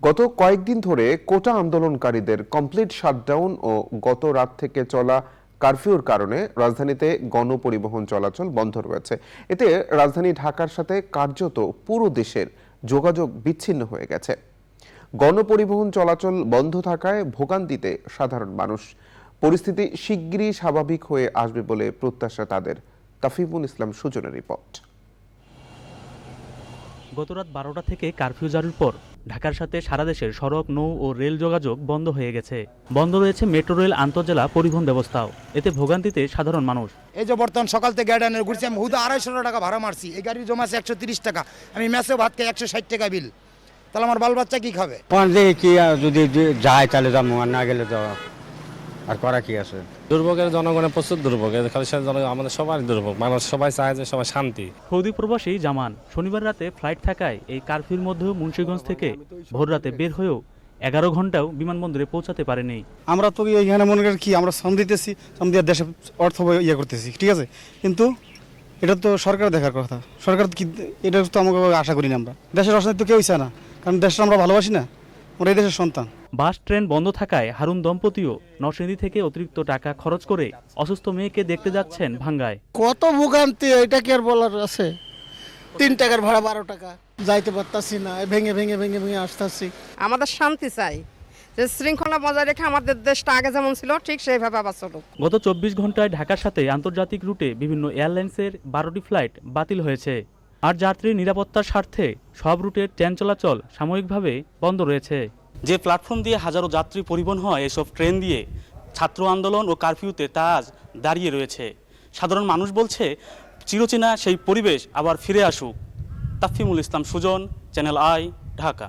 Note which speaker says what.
Speaker 1: গত কয়েকদিন ধরে কোটা আন্দোলনকারীদের কমপ্লিট শাটডাউন ও গত রাত থেকে চলা কারফিউর কারণে রাজধানীতে গণপরিবহন চলাচল বন্ধ রয়েছে। এতে রাজধানী ঢাকার সাথে কার্যত পুরো দেশের যোগাযোগ বিচ্ছিন্ন হয়ে গেছে। গণপরিবহন চলাচল বন্ধ থাকায় ভোগান্তিতে সাধারণ মানুষ। পরিস্থিতি শিগগিরই স্বাভাবিক হয়ে আসবে বলে প্রত্যাশা তাদের। তাফিমুল ইসলাম সুজনের রিপোর্ট।
Speaker 2: গতরাত বারোটা থেকে কারফিউ জারির পর ঢাকার সাথে সারা দেশের সড়ক নৌ ও রেল যোগাযোগ বন্ধ হয়ে গেছে। বন্ধ রয়েছে মেট্রো রেল আন্তর্জেলা পরিবহন ব্যবস্থাও। এতে ভোগান্তিতে সাধারণ মানুষ।
Speaker 3: এই যে বর্তমান সকাল থেকে গাড়ি ঘুরছি আমি হুদা আড়াইশো টাকা ভাড়া মারছি। এই গাড়ির জমা আছে একশো তিরিশ টাকা। আমি ম্যাসেও ভাত খাই একশো ষাট টাকা বিল। তাহলে আমার বাল বাচ্চা কি খাবে?
Speaker 4: কি যদি যায় তাহলে যাব আর না গেলে তো আর করা কি আছে?
Speaker 5: দুর্ভোগের জনগণের প্রচুর দুর্ভোগ। খালি আমাদের সবার দুর্ভোগ। মানুষ সবাই চায় যে সবাই শান্তি।
Speaker 2: সৌদি প্রবাসী জামান শনিবার রাতে ফ্লাইট থাকায় এই কারফিউর মধ্যেও মুন্সিগঞ্জ থেকে ভোর রাতে বের হয়েও এগারো ঘন্টাও বিমানবন্দরে পৌঁছাতে পারেনি।
Speaker 6: আমরা তো এইখানে মনে করি কি আমরা শ্রম দিতেছি শ্রম দিয়ে দেশে অর্থ ইয়ে করতেছি ঠিক আছে? কিন্তু এটা তো সরকার দেখার কথা। সরকার কি এটা তো আমাকে আশা করি না আমরা। দেশের অর্থনীতি তো কেউই চায় না। কারণ দেশটা আমরা ভালোবাসি না। আমরা এই দেশের সন্তান।
Speaker 2: বাস ট্রেন বন্ধ থাকায় হারুন দম্পতিও নরসিংদী থেকে অতিরিক্ত টাকা খরচ করে অসুস্থ মেয়েকে দেখতে যাচ্ছেন ভাঙ্গায়।
Speaker 7: কত ভোগান্তি এটা কি আর বলার আছে? তিন টাকার ভাড়া বারো টাকা। যাইতে পারতাছি না ভেঙে ভেঙে ভেঙে ভেঙে আসতেছি।
Speaker 8: আমাদের শান্তি চাই। যে শৃঙ্খলা বজায় রেখে আমাদের দেশটা আগে যেমন ছিল ঠিক সেইভাবে আবার চলুক।
Speaker 2: গত চব্বিশ ঘন্টায় ঢাকার সাথে আন্তর্জাতিক রুটে বিভিন্ন এয়ারলাইন্সের বারোটি ফ্লাইট বাতিল হয়েছে। আর যাত্রীর নিরাপত্তার স্বার্থে সব রুটের ট্রেন চলাচল সাময়িকভাবে বন্ধ রয়েছে। যে প্ল্যাটফর্ম দিয়ে হাজারো যাত্রী পরিবহন হয়, এসব ট্রেন দিয়ে ছাত্র আন্দোলন ও কারফিউতে তা আজ দাঁড়িয়ে রয়েছে। সাধারণ মানুষ বলছে, চিরচেনা সেই পরিবেশ, আবার ফিরে আসুক। Tafimul Islam Sujon, channel I, Dhaka.